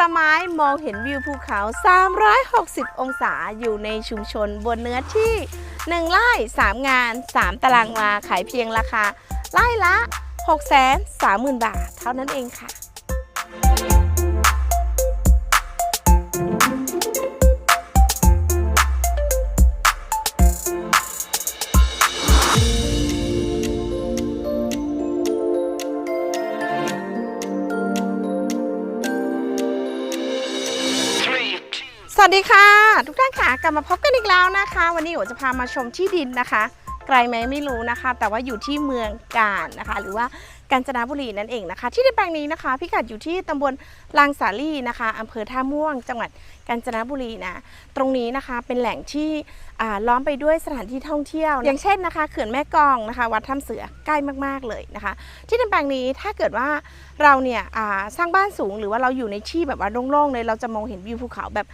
ลไม้มองเห็นวิวภูเขา 360 องศาอยู่ในชุมชนบนเนื้อที่ 1ไร่3 งาน 3 ตารางวาขายเพียงราคาไร่ละ 630,000 บาท เท่านั้นเองค่ะ วัสดีค่ะ ทุกท่านค่ะกลับมาพบกันอีกแล้วนะคะ วันนี้โอจะพามาชมที่ดินนะคะ ไกลไหมไม่รู้นะคะ แต่ว่าอยู่ที่เมืองกาญนะคะ หรือว่า กาญจนบุรีนั่นเองนะคะ ที่ดินแปลงนี้นะคะ พิกัดอยู่ที่ตำบลลางสาลีนะคะอำเภอท่าม่วง จังหวัดกาญจนบุรีนะตรงนี้นะคะเป็นแหล่งที่อ่าล้อมไปด้วยสถานที่ท่องเที่ยว อย่างเช่นนะคะเขื่อนแม่กองนะคะ วัดถ้ำเสือใกล้มากๆเลยนะคะ ที่ดินแปลงนี้ถ้าเกิดว่าเราเนี่ยอ่าสร้างบ้านสูงหรือว่าเราอยู่ในที่แบบว่าโล่งๆเลยเราจะมองเห็นวิวภูเขาแบบ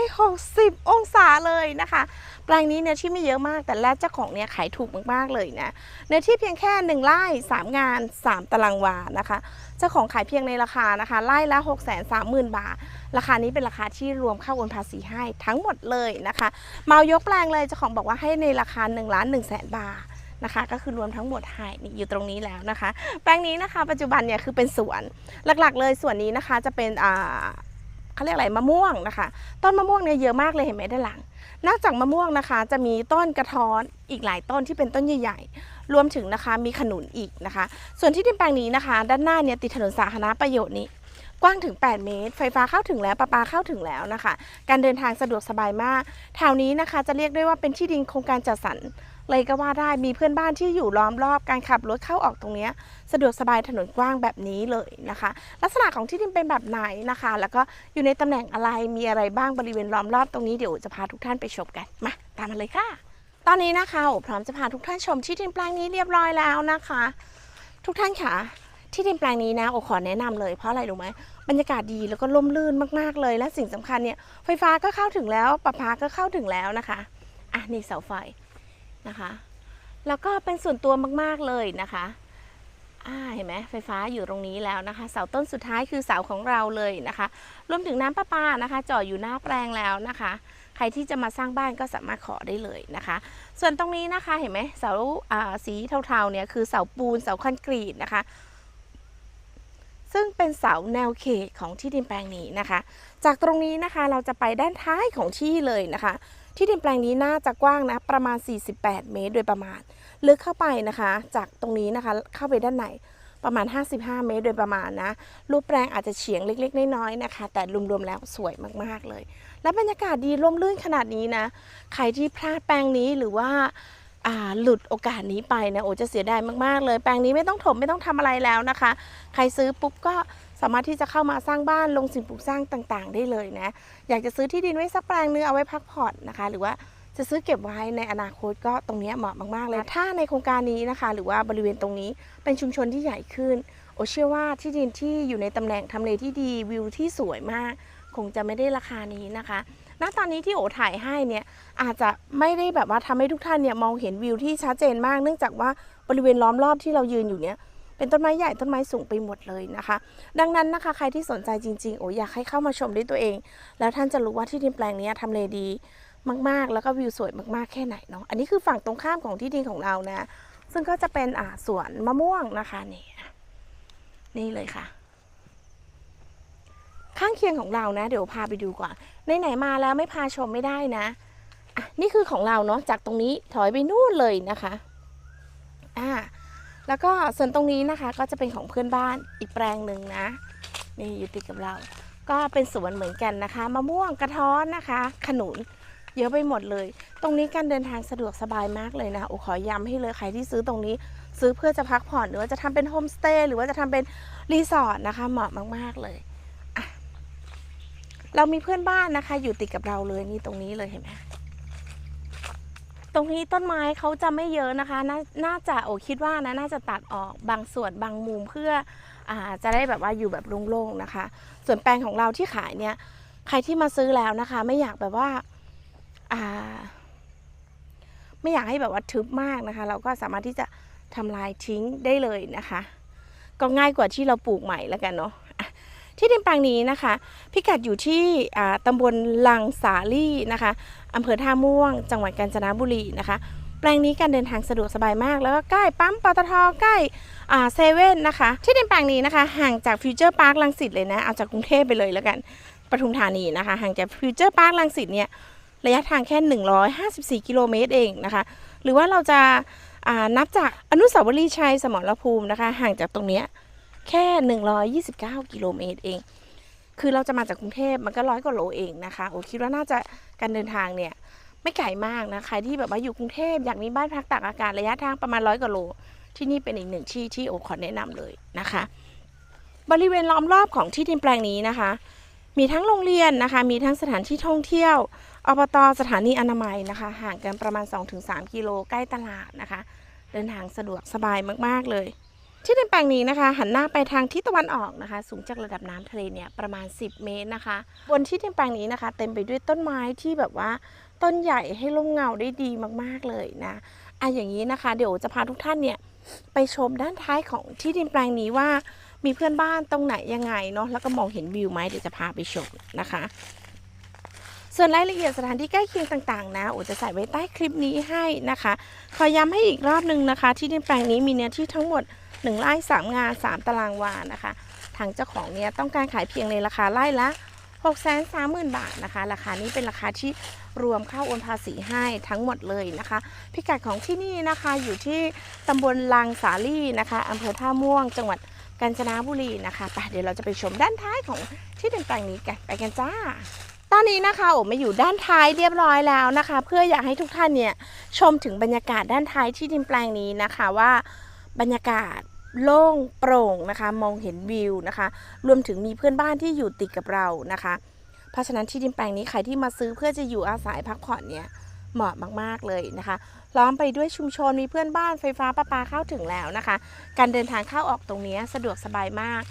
360 องศาเลยนะคะ แปลงนี้เนื้อที่ไม่เยอะมากแต่แรกเจ้าของเนี่ยขายถูกมากๆเลยนะเนื้อที่เพียงแค่1ไร่3งาน 3 ตารางวานะคะ เจ้าของขายเพียงในราคานะคะไร่ละ 6 3 0 0 0 0 บาท ราคานี้เป็นราคาที่รวมค่าโอนภาษีให้ทั้งหมดเลยนะคะเมายกแปลงเลยเจ้าของบอกว่าให้ในราคา1ล้าน1แสนบาทนะคะก็คือรวมทั้งหมดให้นี่อยู่ตรงนี้แล้วนะคะ แปลงนี้นะคะ ปัจจุบันเนี่ยคือเป็นสวนหลักๆ เลยส่วนนี้นะคะจะเป็นอ่าเขาเรียกอะไรมะม่วงนะคะ ต้นมะม่วงเนี่ยเยอะมากเลยเห็นไหมด้านหลัง นอกจากมะม่วงนะคะจะมีต้นกระท้อนอีกหลายต้นที่เป็นต้นใหญ่ๆ รวมถึงนะคะมีขนุนอีกนะคะ ส่วนที่ดินแปลงนี้นะคะ ด้านหน้าเนี่ยติดถนนสาธารณประโยชน์นี้ กว้างถึง 8 เมตร ไฟฟ้าเข้าถึงแล้วประปาเข้าถึงแล้วนะคะ การเดินทางสะดวกสบายมากแถวนี้นะคะจะเรียกได้ว่าเป็นที่ดินโครงการจัดสรร เลยก็ว่าได้มีเพื่อนบ้านที่อยู่ล้อมรอบการขับรถเข้าออกตรงนี้สะดวกสบายถนนกว้างแบบนี้เลยนะคะ ลักษณะของที่ดินเป็นแบบไหนนะคะ แล้วก็อยู่ในตำแหน่งอะไรมีอะไรบ้างบริเวณล้อมรอบตรงนี้เดี๋ยวจะพาทุกท่านไปชมกันมาตามมาเลยค่ะ ตอนนี้นะคะโอพร้อมจะพาทุกท่านชมที่ดินแปลงนี้เรียบร้อยแล้วนะคะ ทุกท่านค่ะที่ดินแปลงนี้นะโอขอแนะนำเลยเพราะอะไรรู้ไหมบรรยากาศดีแล้วก็ร่มรื่นมากๆเลย และสิ่งสำคัญเนี่ยไฟฟ้าก็เข้าถึงแล้วประปาก็เข้าถึงแล้วนะคะ อะนี่เสาไฟ นะคะ แล้วก็เป็นส่วนตัวมากๆเลยนะคะอ่าเห็นไหมไฟฟ้าอยู่ตรงนี้แล้วนะคะ เสาต้นสุดท้ายคือเสาของเราเลยนะคะ รวมถึงน้ำประปานะคะจ่ออยู่หน้าแปลงแล้วนะคะ ใครที่จะมาสร้างบ้านก็สามารถขอได้เลยนะคะ ส่วนตรงนี้นะคะเห็นไหมเสาอ่าสีเทาๆเนี่ยคือเสาปูนเสาคอนกรีตนะคะ ซึ่งเป็นเสาแนวเขตของที่ดินแปลงนี้นะคะ จากตรงนี้นะคะเราจะไปด้านท้ายของที่เลยนะคะ ที่ดินแปลงนี้น่าจะกว้างนะประมาณ 48 เมตรโดยประมาณ ลึกเข้าไปนะคะ จากตรงนี้นะคะเข้าไปด้านในประมาณ 55 เมตร โดยประมาณนะ รูปแปลงอาจจะเฉียงเล็ก ๆ น้อยๆนะคะ แต่รวมๆแล้วสวยมากๆเลย และบรรยากาศดีร่มรื่นขนาดนี้นะ ใครที่พลาดแปลงนี้หรือว่าอ่าหลุดโอกาสนี้ไปนะโอจะเสียดายมากๆเลย แปลงนี้ไม่ต้องถมไม่ต้องทำอะไรแล้วนะคะ ใครซื้อปุ๊บก็ามารถที่จะเข้ามาสร้างบ้านลงสิ่งปลูกสร้างต่างๆ ได้เลยนะ อยากจะซื้อที่ดินไว้สักแปลงนึงเอาไว้พักผ่อนนะคะ หรือว่าจะซื้อเก็บไว้ในอนาคตก็ตรงเนี้ยเหมาะมากๆเลย ถ้าในโครงการนี้นะคะ หรือว่าบริเวณตรงนี้เป็นชุมชนที่ใหญ่ขึ้น โอเชื่อว่าที่ดินที่อยู่ในตำแหน่งทำเลที่ดีวิวที่สวยมาก คงจะไม่ได้ราคานี้นะคะณตอนนี้ที่โอถ่ายให้เนี่ยอาจจะไม่ได้แบบว่าทำให้ทุกท่านเนี่ยมองเห็นวิวที่ชัดเจนมาก เนื่องจากว่าบริเวณล้อมรอบที่เรายืนอยู่เนี่ย เป็นต้นไม้ใหญ่ต้นไม้สูงไปหมดเลยนะคะ ดังนั้นนะคะใครที่สนใจจริงๆโออยากให้เข้ามาชมด้วยตัวเอง แล้วท่านจะรู้ว่าที่ดินแปลงนี้ทำเลดีมากๆ แล้วก็วิวสวยมากๆแค่ไหนเนาะอันนี้คือฝั่งตรงข้ามของที่ดินของเรานะซึ่งก็จะเป็นอ่าสวนมะม่วงนะคะนี่นี่เลยค่ะ ข้างเคียงของเรานะ เดี๋ยวพาไปดูก่อนไหนๆมาแล้วไม่พาชมไม่ได้นะอะนี่คือของเราเนาะจากตรงนี้ถอยไปนู่นเลยนะคะอ่า แล้วก็ส่วนตรงนี้นะคะก็จะเป็นของเพื่อนบ้านอีกแปลงหนึ่งนะนี่อยู่ติดกับเรา ก็เป็นสวนเหมือนกันนะคะมะม่วงกระท้อนนะคะ ขนุนเยอะไปหมดเลย ตรงนี้การเดินทางสะดวกสบายมากเลยนะโอ้ขอย้ำให้เลยใครที่ซื้อตรงนี้ ซื้อเพื่อจะพักผ่อนหรือว่าจะทำเป็นโฮมสเตย์หรือว่าจะทำเป็นรีสอร์ทนะคะเหมาะมาก ๆเลยเรามีเพื่อนบ้านนะคะ อยู่ติดกับเราเลยนี่ตรงนี้เลยเห็นไหม ตรงนี้ต้นไม้เขาจะไม่เยอะนะคะนน่าจะโอ้คิดว่านะน่าจะตัดออกบางส่วนบางมุมเพื่ออจะได้แบบว่าอยู่แบบโล่งๆนะคะ ส่วนแปลงของเราที่ขายเนี่ยใครที่มาซื้อแล้วนะคะ ไม่อยากแบบว่าไม่อยากให้แบบว่าทึบมากนะคะ เราก็สามารถที่จะทำลายทิ้งได้เลยนะคะ ก็ง่ายกว่าที่เราปลูกใหม่แล้วกันเนาะ ที่ดินแปลงนี้นะคะ พิกัดอยู่ที่ตำบลลังสาลี่นะคะอำเภอท่าม่วง จังหวัดกาญจนบุรีนะคะ แปลงนี้การเดินทางสะดวกสบายมาก แล้วก็ใกล้ปั๊มปตทใกล้เซเว่นนะคะ ที่ดินแปลงนี้นะคะ ห่างจากฟิวเจอร์พาร์คลังสิตเลยนะ เอาจากกรุงเทพไปเลยแล้วกันปทุมธานีนะคะ ห่างจากฟิวเจอร์พาร์คลังสิตเนี่ยระยะทางแค่ 154 กิโลเมตรเองนะคะ หรือว่าเราจะานับจากอนุสาวรีย์ชัยสมรภูมินะคะ ห่างจากตรงเนี้ย แค่ 129 กิโลเมตรเอง คือเราจะมาจากกรุงเทพมันก็ร้อยกว่าโลเองนะคะโอ้คิดว่าน่าจะการเดินทางเนี่ยไม่ไกลมากนะใครที่แบบว่าอยู่กรุงเทพอยากมีบ้านพักตากอากาศระยะทางประมาณร้อยกว่าโล ที่นี่เป็นอีกหนึ่งที่ที่โอขอแนะนำเลยนะคะ บริเวณล้อมรอบของที่ดินแปลงนี้นะคะ มีทั้งโรงเรียนนะคะ มีทั้งสถานที่ท่องเที่ยวอบตสถานีอนามัยนะคะ ห่างกันประมาณ 2-3 กิโลใกล้ตลาดนะคะ เดินทางสะดวกสบายมาก ๆ เลย ที่ดินแปลงนี้นะคะ หันหน้าไปทางทิศตะวันออกนะคะ สูงจากระดับน้ำทะเลเนี่ยประมาณ 10 เมตรนะคะ บนที่ดินแปลงนี้นะคะ เต็มไปด้วยต้นไม้ที่แบบว่าต้นใหญ่ให้ร่มเงาได้ดีมากๆเลยนะอะอย่างนี้นะคะ เดี๋ยวจะพาทุกท่านเนี่ยไปชมด้านท้ายของที่ดินแปลงนี้ว่า มีเพื่อนบ้านตรงไหนยังไงเนาะแล้วก็มองเห็นวิวไหมเดี๋ยวจะพาไปชมนะคะ ส่วนรายละเอียดสถานที่ใกล้เคียงต่างๆ นะโอจะใส่ไว้ใต้คลิปนี้ให้นะคะ ขอย้ำให้อีกรอบนึงนะคะ ที่ดินแปลงนี้มีเนื้อที่ทั้งหมด 1ไร่3 งาน 3 ตารางวานะคะ ทางเจ้าของเนี่ยต้องการขายเพียงในราคาไร่ละ6 3 0 0 0 0 บาทนะคะ ราคานี้เป็นราคาที่รวมเข้าโอนภาษีให้ทั้งหมดเลยนะคะ พิกัดของที่นี่นะคะอยู่ที่ตำบลลังสาลี่นะคะอำเภอท่าม่วง จังหวัดกาญจนบุรีนะคะไปเดี๋ยวเราจะไปชมด้านท้ายของที่ดินแปลงนี้กันไปกันจ้า ตอนนี้นะคะโอมาอยู่ด้านท้ายเรียบร้อยแล้วนะคะ เพื่ออยากให้ทุกท่านเนี่ยชมถึงบรรยากาศด้านท้ายที่ดินแปลงนี้นะคะว่าบรรยากาศ โล่งโปร่งนะคะ มองเห็นวิวนะคะ รวมถึงมีเพื่อนบ้านที่อยู่ติดกับเรานะคะ เพราะฉะนั้นที่ดินแปลงนี้ใครที่มาซื้อเพื่อจะอยู่อาศัยพักผ่อนเนี่ยเหมาะมากๆเลยนะคะ ล้อมไปด้วยชุมชนมีเพื่อนบ้านไฟฟ้าประปาเข้าถึงแล้วนะคะ การเดินทางเข้าออกตรงนี้สะดวกสบายมาก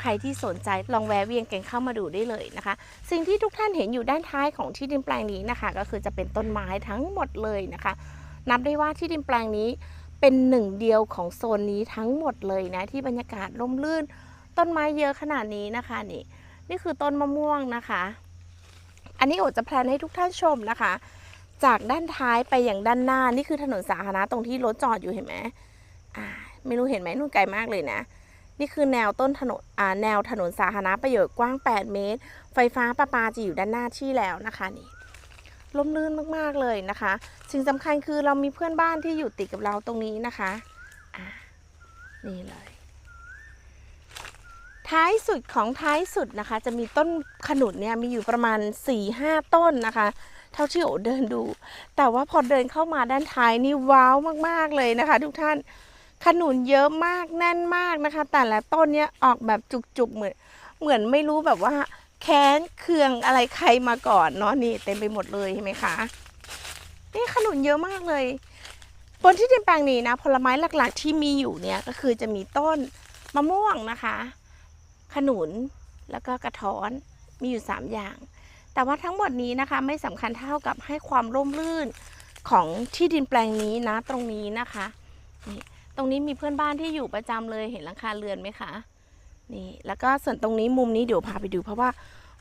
ใครที่สนใจลองแวะเวียนกันเข้ามาดูได้เลยนะคะ สิ่งที่ทุกท่านเห็นอยู่ด้านท้ายของที่ดินแปลงนี้นะคะ ก็คือจะเป็นต้นไม้ทั้งหมดเลยนะคะ นับได้ว่าที่ดินแปลงนี้ เป็นหนึ่งเดียวของโซนนี้ทั้งหมดเลยนะ ที่บรรยากาศร่มรื่น ต้นไม้เยอะขนาดนี้นะคะนี่ นี่คือต้นมะม่วงนะคะ อันนี้โอจะแพลนให้ทุกท่านชมนะคะ จากด้านท้ายไปอย่างด้านหน้านี่คือถนนสาธารณะตรงที่รถจอดอยู่เห็นไหมอ่าไม่รู้เห็นไหมนู่นไกลมากเลยนะนี่คือแนวต้นถนนอ่าแนวถนนสาธารณประโยชน์กว้าง 8 เมตร ไฟฟ้าประปาจะอยู่ด้านหน้าที่แล้วนะคะนี่ ร่มรื่นมากๆเลยนะคะ สิ่งสำคัญคือเรามีเพื่อนบ้านที่อยู่ติดกับเราตรงนี้นะคะอ่านี่เลย ท้ายสุดของท้ายสุดนะคะ จะมีต้นขนุนเนี่ยมีอยู่ประมาณ4ี่ห้าต้นนะคะ เท่าที่โอเดินดู แต่ว่าพอเดินเข้ามาด้านท้ายนี่ว้าวมากๆเลยนะคะ ทุกท่านขนุนเยอะมากแน่นมากนะคะ แต่ละต้นเนี่ยออกแบบจุกๆเหมือนเหมือนไม่รู้แบบว่า แค้นเคืองอะไรใครมาก่อนเนาะนี่เต็มไปหมดเลยเห็นไหมคะนี่ขนุนเยอะมากเลย บนที่ดินแปลงนี้นะ ผลไม้หลักๆ ที่มีอยู่เนี่ยก็คือจะมีต้นมะม่วงนะคะ ขนุนแล้วก็กระท้อนมีอยู่ 3 อย่าง แต่ว่าทั้งหมดนี้นะคะไม่สำคัญเท่ากับให้ความร่มรื่นของที่ดินแปลงนี้นะตรงนี้นะคะนี่ตรงนี้มีเพื่อนบ้านที่อยู่ประจำเลยเห็นหลังคาเรือนไหมคะนี่แล้วก็ส่วนตรงนี้มุมนี้เดี๋ยวพาไปดูเพราะว่า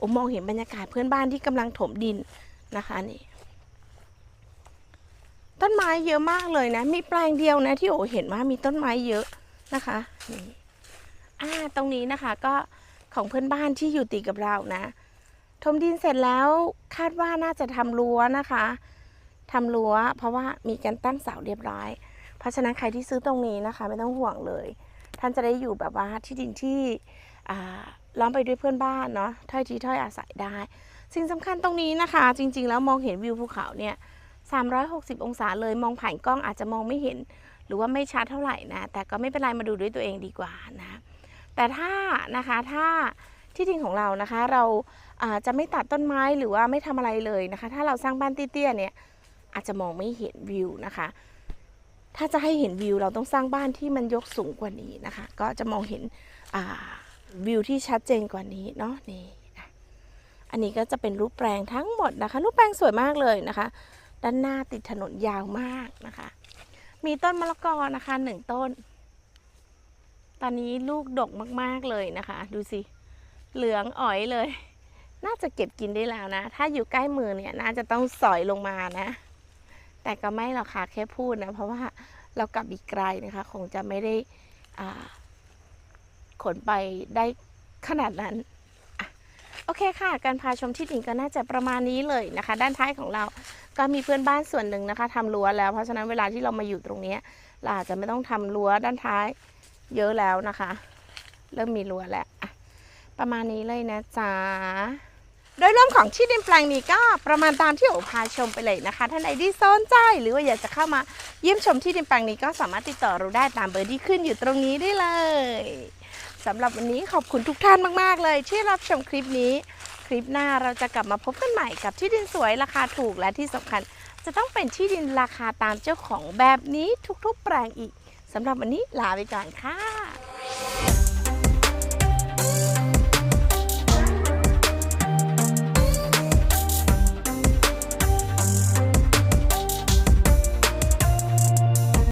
อมองเห็นบรรยากาศเพื่อนบ้านที่กำลังถมดินนะคะนี่ต้นไม้เยอะมากเลยนะ มีแปลงเดียวนะที่โอเห็นว่ามีต้นไม้เยอะนะคะนี่อ่าตรงนี้นะคะก็ของเพื่อนบ้านที่อยู่ติดกับเรานะ ถมดินเสร็จแล้วคาดว่าน่าจะทำรั้วนะคะทำรั้วเพราะว่ามีการตั้งเสาเรียบร้อย เพราะฉะนั้นใครที่ซื้อตรงนี้นะคะ ไม่ต้องห่วงเลย ท่านจะได้อยู่แบบว่าที่ดินที่อ่า ล้อมไปด้วยเพื่อนบ้านเนาะถ้อยทีถ้อยอาศัยได้ สิ่งสำคัญตรงนี้นะคะ จริง ๆ แล้วมองเห็นวิวภูเขาเนี่ย 360 องศาเลยมองผ่านกล้องอาจจะมองไม่เห็น หรือว่าไม่ชัดเท่าไหร่นะแต่ก็ไม่เป็นไรมาดูด้วยตัวเองดีกว่านะแต่ถ้านะคะถ้าที่ดินของเรานะคะ เราอาจะไม่ตัดต้นไม้หรือว่าไม่ทำอะไรเลยนะคะ ถ้าเราสร้างบ้านเตี้ยๆเนี่ยอาจจะมองไม่เห็นวิวนะคะ ถ้าจะให้เห็นวิวเราต้องสร้างบ้านที่มันยกสูงกว่านี้นะคะ ก็จะมองเห็นอ่า วิวที่ชัดเจนกว่านี้เนาะนี่นะอันนี้ก็จะเป็นรูปแปลงทั้งหมดนะคะ รูปแปลงสวยมากเลยนะคะ ด้านหน้าติดถนนยาวมากนะคะ มีต้นมะละกอนะคะหนึ่งต้น ตอนนี้ลูกดกมากๆเลยนะคะ ดูสิเหลืองอ๋อยเลย น่าจะเก็บกินได้แล้วนะ ถ้าอยู่ใกล้มือเนี่ยน่าจะต้องสอยลงมานะ แต่ก็ไม่หรอกค่ะแค่พูดนะ เพราะว่าเรากลับอีกไกลนะคะ คงจะไม่ได้อ่า ขนไปได้ขนาดนั้นโอเคค่ะ การพาชมที่ดินก็น่าจะประมาณนี้เลยนะคะ ด้านท้ายของเราก็มีเพื่อนบ้านส่วนหนึ่งนะคะทำรั้วแล้วเพราะฉะนั้นเวลาที่เรามาอยู่ตรงนี้เราอาจจะไม่ต้องทำรั้วด้านท้ายเยอะแล้วนะคะ เริ่มมีรั้วแล้วประมาณนี้เลยนะจ๊ะโดยรวมของที่ดินแปลงนี้ก็ประมาณตามที่โอพาชมไปเลยนะคะ ท่านใดที่สนใจหรือว่าอยากจะเข้ามาเยี่ยมชมที่ดินแปลงนี้ก็สามารถติดต่อเราได้ตามเบอร์ที่ขึ้นอยู่ตรงนี้ได้เลย สำหรับวันนี้ขอบคุณทุกท่านมาก ๆ เลยที่รับชมคลิปนี้ คลิปหน้าเราจะกลับมาพบกันใหม่กับที่ดินสวยราคาถูกและที่สำคัญ จะต้องเป็นที่ดินราคาตามเจ้าของแบบนี้ทุกๆ แปลงอีกสำหรับวันนี้ลาไปก่อนค่ะ